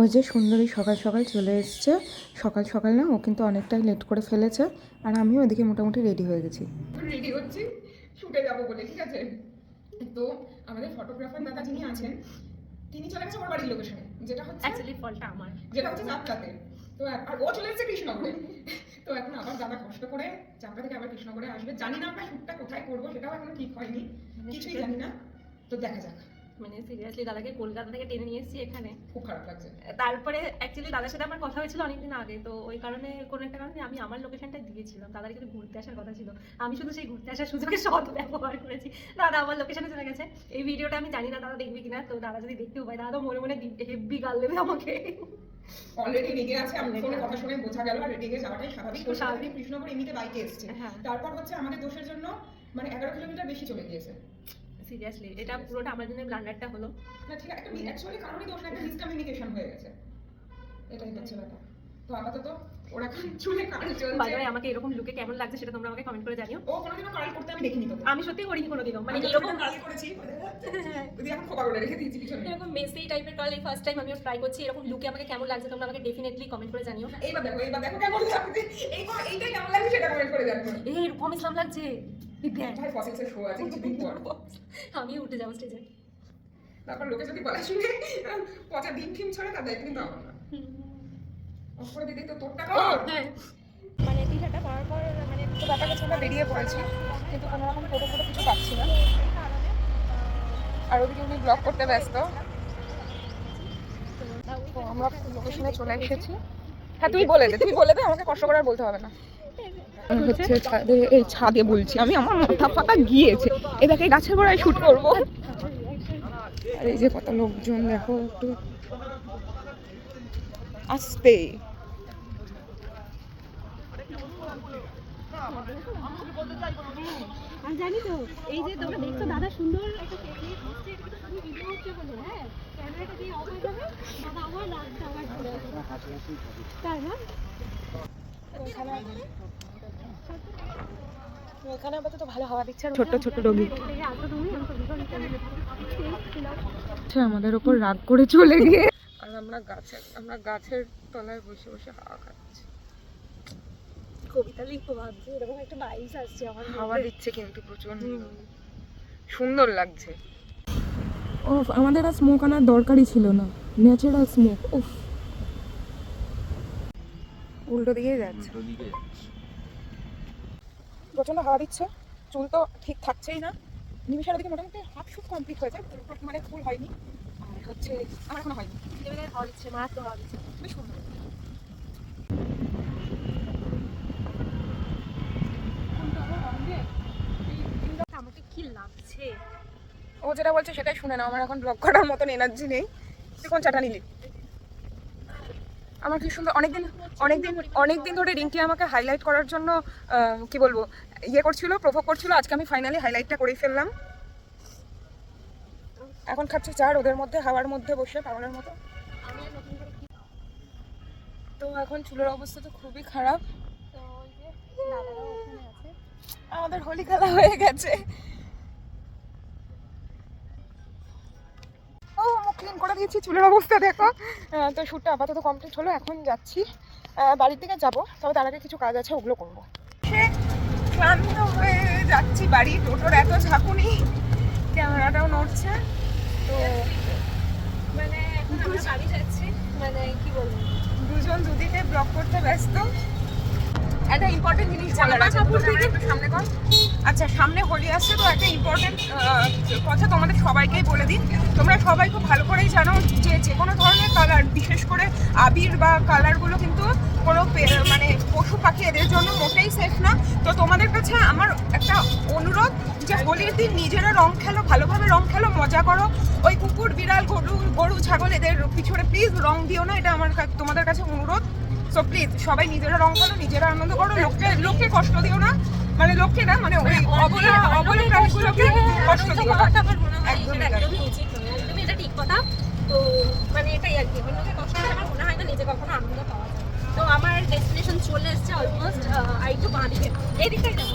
ওই যে সুন্দরী সকাল সকাল চলে এসছে সকাল সকাল না ও কিন্তু অনেকটাই লেট করে ফেলেছে আর আমিও ওদিকে মোটামুটি রেডি হয়ে গেছি। রেডি হচ্ছি শুটে যাব বলে ঠিক আছে? তো আমাদের ফটোগ্রাফার দাদা যিনি আছেন তিনি চলে গেছে ওর বাড়ির লোকেশনে যেটা হচ্ছে অ্যাকচুয়ালি ফলটা আমার। যেটা হচ্ছে তো আর ও চলে এসেছে কৃষ্ণনগরে। তো এখন আবার দাদা কষ্ট করে চাপটা থেকে আবার কৃষ্ণনগরে আসবে। জানি না আমরা শুটটা কোথায় করব সেটাও এখনও ঠিক হয়নি কিছুই জানি না। তো দেখা যাক। মানে সিরিয়াসলি দাদাকে কলকাতা থেকে টেনে নিয়ে এসেছি এখানে। খুব খারাপ লাগছে। তারপরে অ্যাকচুয়ালি দাদার সাথে আমার কথা হয়েছিল অনেকদিন আগে তো ওই কারণে কোনো একটা কারণে আমি আমার লোকেশনটা দিয়েছিলাম। দাদার কিন্তু ঘুরতে আসার কথা ছিল। আমি শুধু সেই ঘুরতে আসার সুযোগে সৎ ব্যবহার করেছি। দাদা আমার লোকেশনে চলে গেছে। এই ভিডিওটা আমি জানি না দাদা দেখবে কিনা তো দাদা যদি দেখতেও পায় দাদা তো মনে মনে হেভি গাল দেবে আমাকে। অলরেডি রেগে আছে আমি ফোনে কথা শুনে বোঝা গেল। আর রেগে যাওয়াটাই স্বাভাবিক। স্বাভাবিক। স্বাভাবিক। কৃষ্ণনগর এমনিতে বাইকে এসছে। হ্যাঁ। তারপর হচ্ছে আমাদের দোষের জন্য মানে এগারো কিলোমিটার বেশি চলে গিয়েছে। সিরিয়াসলি এটা পুরোটা আমার জন্য ব্লান্ডারটা হলো। না ঠিক আছে একটা অ্যাকচুয়ালি কারোরই দোষ না একটা মিসকমিউনিকেশন হয়ে গেছে। এটাই হচ্ছে ব্যাপার। তো আপাতত ওরা চুলে চলছে। আমাকে এরকম লুকে কেমন লাগছে সেটা তোমরা আমাকে কমেন্ট করে জানিও। ও কোনোদিনও কার্ল করতে আমি দেখিনি তোকে। আমি সত্যি করিনি কোনোদিনও মানে এরকম কার্ল করেছি। যদি এখন খোপা করে রেখে দিয়েছি পিছনে এরকম মেসি টাইপের কাল এই ফার্স্ট টাইম আমিও ট্রাই করছি এরকম লুকে আমাকে কেমন লাগছে তোমরা আমাকে ডেফিনেটলি কমেন্ট করে জানিও। এইবার দেখো এইবার দেখো কেমন লাগছে। কেমন লাগছে সেটা কমেন্ট করে জানব এই এরকম ইসলাম লাগছে। দেখ শো আছে কিছুদিন পর? আমি উঠে যাব স্টেজে তারপর লোকে যদি বলা শুনে পচা ডিম টিম ছড়ে তার দায়িত্ব কিন্তু আমার না। অফ করে দিদি তো তোরটা কর। হ্যাঁ। মানে টি শার্টটা পরার পর মানে তো ব্যাপার আমরা বেরিয়ে পড়েছি কিন্তু কোনো রকম ফটো ফটো কিছু পাচ্ছি না। আর ওদিকে উনি ব্লগ করতে ব্যস্ত। তো আমরা লোকেশনে চলে এসেছি। হ্যাঁ তুই বলে দে তুই বলে দে আমাকে কষ্ট করে আর বলতে হবে না। হচ্ছে ছাদে এই ছাদে বলছি আমি আমার মাথা ফাটা গিয়েছে। এই দেখে গাছের গোড়ায় শুট করব। আর এই যে কত লোকজন দেখো একটু। আসতে। আর জানি তো এই যে তোমরা দেখছ দাদা সুন্দর একটা টেকনিক হচ্ছে এটা তো শুধু ভিডিও হচ্ছে বলে হ্যাঁ? ক্যামেরাটা দিয়ে অফ যাবে দাদা আবার লাস্টে আবার তাই না? এখানে আপাতত ভালো হাওয়া দিচ্ছে আর ছোট্ট ছোট্ট ডগি আচ্ছা আমাদের ওপর রাগ করে চলে গিয়ে। আর আমরা গাছের আমরা গাছের তলায় বসে বসে হাওয়া খাচ্ছি। কবিতা লিখব ভাবছি এরকম একটা ভাইবস আসছে আমার হাওয়া দিচ্ছে কিন্তু প্রচণ্ড সুন্দর লাগছে। ও আমাদের আর স্মোক আনার দরকারই ছিল না। ন্যাচারাল স্মোক উফ উল্টো দিকেই যাচ্ছে। প্রচণ্ড হাওয়া দিচ্ছে চুল তো ঠিক থাকছেই না। নিমিষের ওদিকে মোটামুটি হাফ শুট কমপ্লিট হয়েছে মানে ফুল হয়নি। আর হচ্ছে আমার এখনও হয়নি। লেভেলের হওয়া দিচ্ছে মারাত্মক হওয়া দিচ্ছে। বেশ সুন্দর। আমাকে কি লাগছে? ও যেটা বলছে সেটাই শুনে না আমার এখন ব্লগ করার মতন এনার্জি নেই। তুই কোন চাটা নিলি? আমার কি সুন্দর অনেকদিন অনেকদিন অনেকদিন ধরে রিঙ্কি আমাকে হাইলাইট করার জন্য কি বলব ইয়ে করছিল প্রভোগ করছিল। আজকে আমি ফাইনালি হাইলাইটটা করেই ফেললাম। এখন খাচ্ছি চার ওদের মধ্যে, হাওয়ার মধ্যে বসে, পাগলের মতো। তো এখন চুলের অবস্থা তো খুবই খারাপ। আমাদের হোলি খেলা হয়ে গেছে। ক্লিন করে দিয়েছি চুলের অবস্থা দেখো। তো শ্যুটটা আপাতত কমপ্লিট হলো এখন যাচ্ছি। বাড়ির দিকে যাব তবে তার আগে কিছু কাজ আছে ওগুলো করব। ক্লান্ত হয়ে যাচ্ছি বাড়ি টোটোর এত ঝাঁকুনি ক্যামেরাটাও নড়ছে। তো মানে এখন আমরা বাড়ি যাচ্ছি মানে কি বলব? দুজন দুদিকে ব্লক করতে ব্যস্ত। একটা ইম্পর্টেন্ট জিনিস বলার আছে সামনে কর। আচ্ছা সামনে হোলি আসছে, তো একটা ইম্পর্টেন্ট কথা তোমাদের সবাইকেই বলে দিন তোমরা সবাই খুব ভালো করেই জানো যে যে কোনো ধরনের কালার বিশেষ করে আবির বা কালারগুলো কিন্তু কোনো মানে পশু পাখি এদের জন্য মোটেই সেফ না। তো তোমাদের কাছে আমার একটা অনুরোধ যে হোলির দিন নিজেরা রং খেলো, ভালোভাবে রং খেলো, মজা করো। ওই কুকুর, বিড়াল, গরু গরু, ছাগল, এদের পিছনে প্লিজ রং দিও না, এটা আমার তোমাদের কাছে অনুরোধ। সো প্লিজ সবাই নিজেরা রং খেলো, নিজেরা আনন্দ করো, লোককে লোককে কষ্ট দিও না। মানে লোককে না মানে ওই অবলা অবলা প্রাণীগুলোকে কষ্ট মনে হয় একদমই এটা উচিত নয় এটা ঠিক কথা। তো মানে এটাই আর কি অন্যকে কষ্ট আমার মনে হয় না নিজে কখনো আনন্দ পাওয়া যায়। তো আমার ডেস্টিনেশন চলে এসেছে অলমোস্ট আই একটু বাঁ দিকে এই দিকটাই যাব